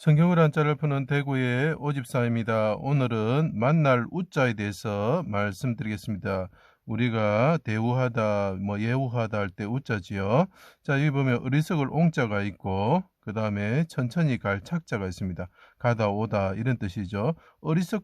성경을 한자를 푸는 대구의 오집사입니다. 오늘은 만날 우자에 대해서 말씀드리겠습니다. 우리가 대우하다, 뭐 예우하다 할 때 우자지요. 자, 여기 보면 어리석을 옹자가 있고, 그 다음에 천천히 갈 착자가 있습니다. 가다, 오다, 이런 뜻이죠. 어리석,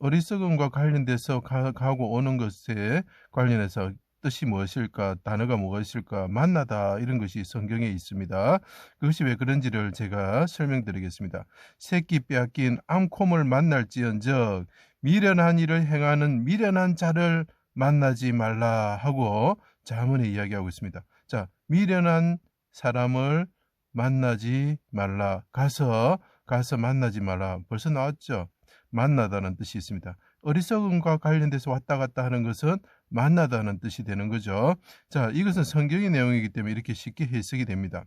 어리석음과 관련돼서 가, 가고 오는 것에 관련해서 뜻이 무엇일까, 단어가 무엇일까, 만나다 이런 것이 성경에 있습니다. 그것이 왜 그런지를 제가 설명드리겠습니다. 새끼 빼앗긴 암콤을 만날지언정 미련한 일을 행하는 미련한 자를 만나지 말라 하고 자문에 이야기하고 있습니다. 자, 미련한 사람을 만나지 말라. 가서 가서 만나지 말라. 벌써 나왔죠. 만나다는 뜻이 있습니다. 어리석음과 관련돼서 왔다 갔다 하는 것은 만나다는 뜻이 되는 거죠. 자, 이것은 성경의 내용이기 때문에 이렇게 쉽게 해석이 됩니다.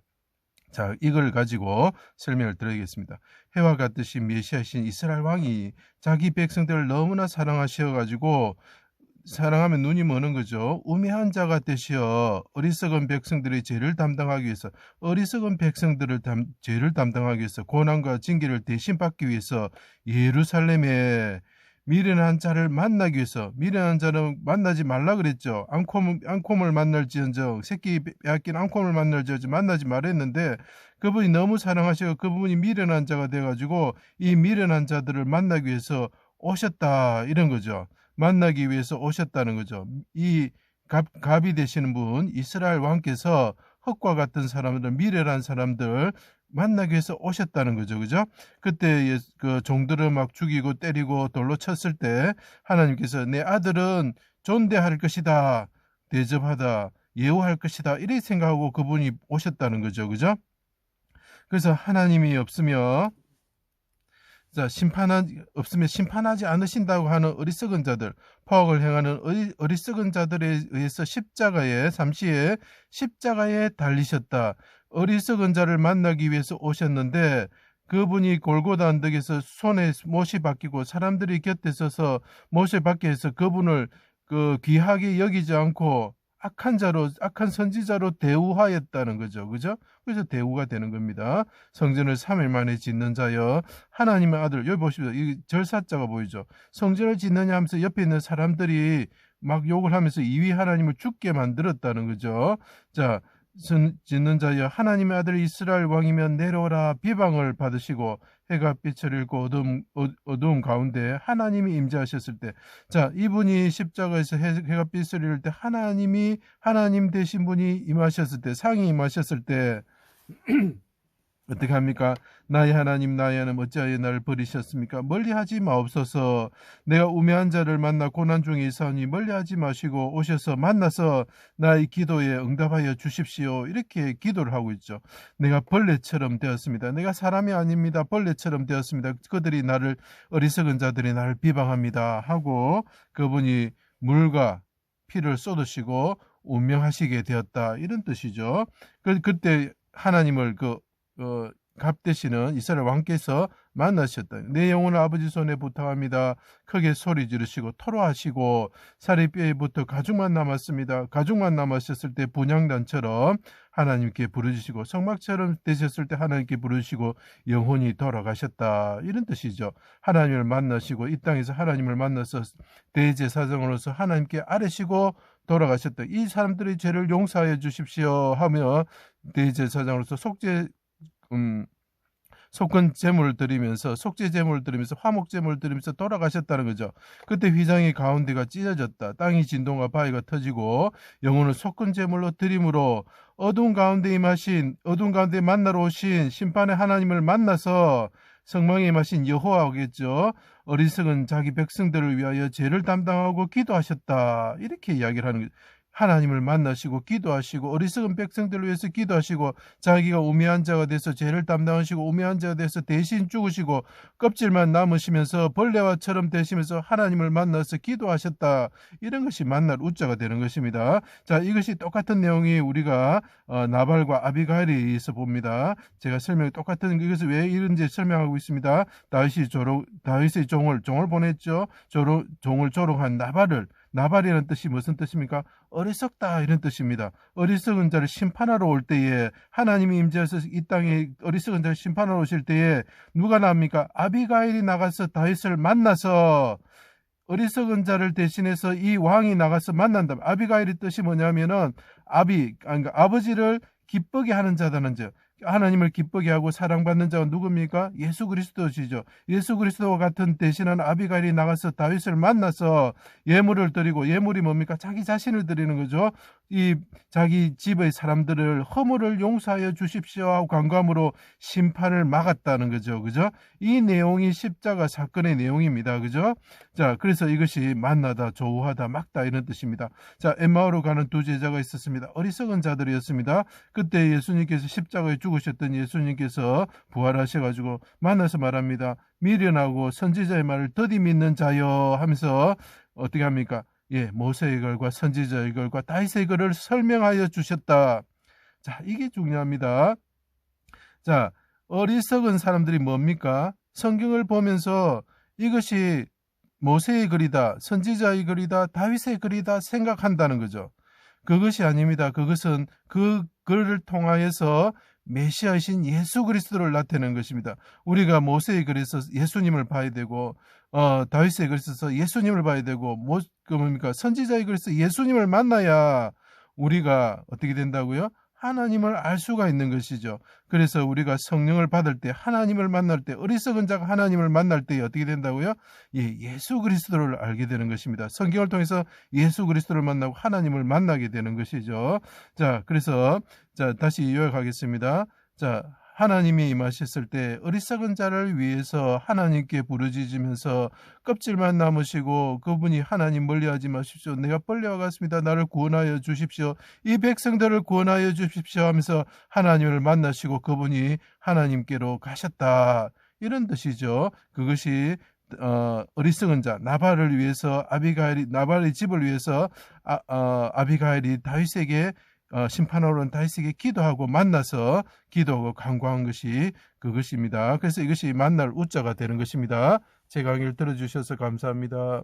자, 이걸 가지고 설명을 드리겠습니다. 해와 같듯이 메시아신 이스라엘 왕이 자기 백성들을 너무나 사랑하셔 가지고 사랑하면 눈이 머는 거죠. 우매한 자가 되시어 어리석은 백성들의 죄를 담당하기 위해서 어리석은 백성들을 담, 죄를 담당하기 위해서 고난과 징계를 대신 받기 위해서 예루살렘에 미련한 자를 만나기 위해서 미련한 자는 만나지 말라 그랬죠. 앙콤, 앙콤을 만날지언정 새끼 빼앗긴 앙콤을 만날지언정 만나지 말했는데 그분이 너무 사랑하시고 그분이 미련한 자가 돼가지고 이 미련한 자들을 만나기 위해서 오셨다 이런 거죠. 만나기 위해서 오셨다는 거죠. 이 갑, 갑이 되시는 분 이스라엘 왕께서 흙과 같은 사람들 미련한 사람들 만나기 위해서 오셨다는 거죠. 그죠? 그때 그 종들을 막 죽이고 때리고 돌로 쳤을 때 하나님께서 내 아들은 존대할 것이다. 대접하다. 예우할 것이다. 이렇게 생각하고 그분이 오셨다는 거죠. 그죠? 그래서 하나님이 없으며 자, 심판하, 없으면 심판하지 않으신다고 하는 어리석은 자들, 포악을 행하는 어리, 어리석은 자들에 의해서 십자가에, 삼시에 십자가에 달리셨다. 어리석은 자를 만나기 위해서 오셨는데 그분이 골고다 언덕에서 손에 못이 바뀌고 사람들이 곁에 서서 받게 해서 그분을 그 귀하게 여기지 않고 악한 자로 악한 선지자로 대우하였다는 거죠. 그죠? 그래서 대우가 되는 겁니다. 성전을 3일 만에 짓는 자여 하나님의 아들 여기 보십시오. 이 절사자가 보이죠. 성전을 짓느냐 하면서 옆에 있는 사람들이 막 욕을 하면서 이위 하나님을 죽게 만들었다는 거죠. 자, 짓는 자여 하나님의 아들 이스라엘 왕이면 내려오라 비방을 받으시고 해가 빛을 잃고 어둠, 어, 어두움 가운데 하나님이 임재하셨을 때, 자, 이분이 십자가에서 해, 해가 빛을 잃을 때 하나님이 하나님 되신 분이 임하셨을 때, 상이 임하셨을 때, 어떻게 합니까? 나의 하나님 나의 하나님 어찌하여 나를 버리셨습니까? 멀리하지 마옵소서. 내가 우매한 자를 만나 고난 중에 있사오니 멀리하지 마시고 오셔서 만나서 나의 기도에 응답하여 주십시오. 이렇게 기도를 하고 있죠. 내가 벌레처럼 되었습니다. 내가 사람이 아닙니다. 벌레처럼 되었습니다. 그들이 나를 어리석은 자들이 나를 비방합니다. 하고 그분이 물과 피를 쏟으시고 운명하시게 되었다. 이런 뜻이죠. 그, 그때 하나님을 그 어, 갑 되시는 이스라엘 왕께서 만나셨다. 내 영혼을 아버지 손에 부탁합니다. 크게 소리 지르시고 토로하시고 살이 뼈에부터 가죽만 남았습니다. 가죽만 남았었을 때 분양단처럼 하나님께 부르시고 성막처럼 되셨을 때 하나님께 부르시고 영혼이 돌아가셨다. 이런 뜻이죠. 하나님을 만나시고 이 땅에서 하나님을 만나서 대제사장으로서 하나님께 아뢰시고 돌아가셨다. 이 사람들의 죄를 용서하여 주십시오 하며 대제사장으로서 속죄 음, 속건 제물을 드리면서 속죄 제물을 드리면서 화목 제물을 드리면서 돌아가셨다는 거죠. 그때 휘장의 가운데가 찢어졌다. 땅이 진동과 바위가 터지고 영혼을 속건 제물로 드림으로 어두운 가운데 임하신 어두운 가운데 만나러 오신 심판의 하나님을 만나서 성망에 임하신 여호와겠죠. 어리석은 자기 백성들을 위하여 죄를 담당하고 기도하셨다. 이렇게 이야기를 하는 거죠. 하나님을 만나시고 기도하시고 어리석은 백성들을 위해서 기도하시고 자기가 우매한 자가 돼서 죄를 담당하시고 우매한 자가 돼서 대신 죽으시고 껍질만 남으시면서 벌레와처럼 되시면서 하나님을 만나서 기도하셨다. 이런 것이 만날 우자가 되는 것입니다. 자, 이것이 똑같은 내용이 우리가 어, 나발과 아비가일에 의해서 봅니다. 제가 설명 똑같은 이것을 왜 이런지 설명하고 있습니다. 다윗이 조롱 다윗의 종을 종을 보냈죠. 조롱, 종을 조롱한 나발을 나발이라는 뜻이 무슨 뜻입니까? 어리석다 이런 뜻입니다. 어리석은 자를 심판하러 올 때에 하나님이 임재해서 이 땅에 어리석은 자를 심판하러 오실 때에 누가 나옵니까? 아비가일이 나가서 다윗을 만나서 어리석은 자를 대신해서 이 왕이 나가서 만난다. 아비가일의 뜻이 뭐냐면은 아비, 그러니까 아버지를 기쁘게 하는 자다는 자. 하나님을 기쁘게 하고 사랑받는 자가 누굽니까? 예수 그리스도시죠. 예수 그리스도와 같은 대신한 아비가일이 나가서 다윗을 만나서 예물을 드리고 예물이 뭡니까? 자기 자신을 드리는 거죠. 이 자기 집의 사람들을 허물을 용서하여 주십시오 하고 간구함으로 심판을 막았다는 거죠. 그죠? 이 내용이 십자가 사건의 내용입니다. 그죠? 자, 그래서 이것이 만나다, 조우하다, 막다 이런 뜻입니다. 자, 엠마오로 가는 두 제자가 있었습니다. 어리석은 자들이었습니다. 그때 예수님께서 십자가에 죽으셨던 예수님께서 부활하셔 가지고 만나서 말합니다. 미련하고 선지자의 말을 더디 믿는 자여 하면서 어떻게 합니까? 예, 모세의 글과 선지자의 글과 다윗의 글을 설명하여 주셨다. 자, 이게 중요합니다. 자, 어리석은 사람들이 뭡니까? 성경을 보면서 이것이 모세의 글이다, 선지자의 글이다, 다윗의 글이다 생각한다는 거죠. 그것이 아닙니다. 그것은 그 글을 통하여서 메시아이신 예수 그리스도를 나타내는 것입니다. 우리가 모세의 글에서 예수님을 봐야 되고 어, 다윗의 글에서 예수님을 봐야 되고 뭐, 그 뭡니까 선지자의 글에서 예수님을 만나야 우리가 어떻게 된다고요? 하나님을 알 수가 있는 것이죠. 그래서 우리가 성령을 받을 때 하나님을 만날 때 어리석은 자가 하나님을 만날 때 어떻게 된다고요? 예, 예수 그리스도를 알게 되는 것입니다. 성경을 통해서 예수 그리스도를 만나고 하나님을 만나게 되는 것이죠. 자, 그래서 자, 다시 요약하겠습니다. 자, 하나님이 임하셨을 때 어리석은 자를 위해서 하나님께 부르짖으면서 껍질만 남으시고 그분이 하나님 멀리하지 마십시오. 내가 같습니다. 나를 구원하여 주십시오. 이 백성들을 구원하여 주십시오 하면서 하나님을 만나시고 그분이 하나님께로 가셨다. 이런 뜻이죠. 그것이 어, 어리석은 자 나발을 위해서 아비가일이 나발의 집을 위해서 아, 어, 아비가일이 다윗에게 어, 온 다윗에게 기도하고 만나서 기도하고 간구한 것이 그것입니다. 그래서 이것이 만날 우자가 되는 것입니다. 제 강의를 들어주셔서 감사합니다.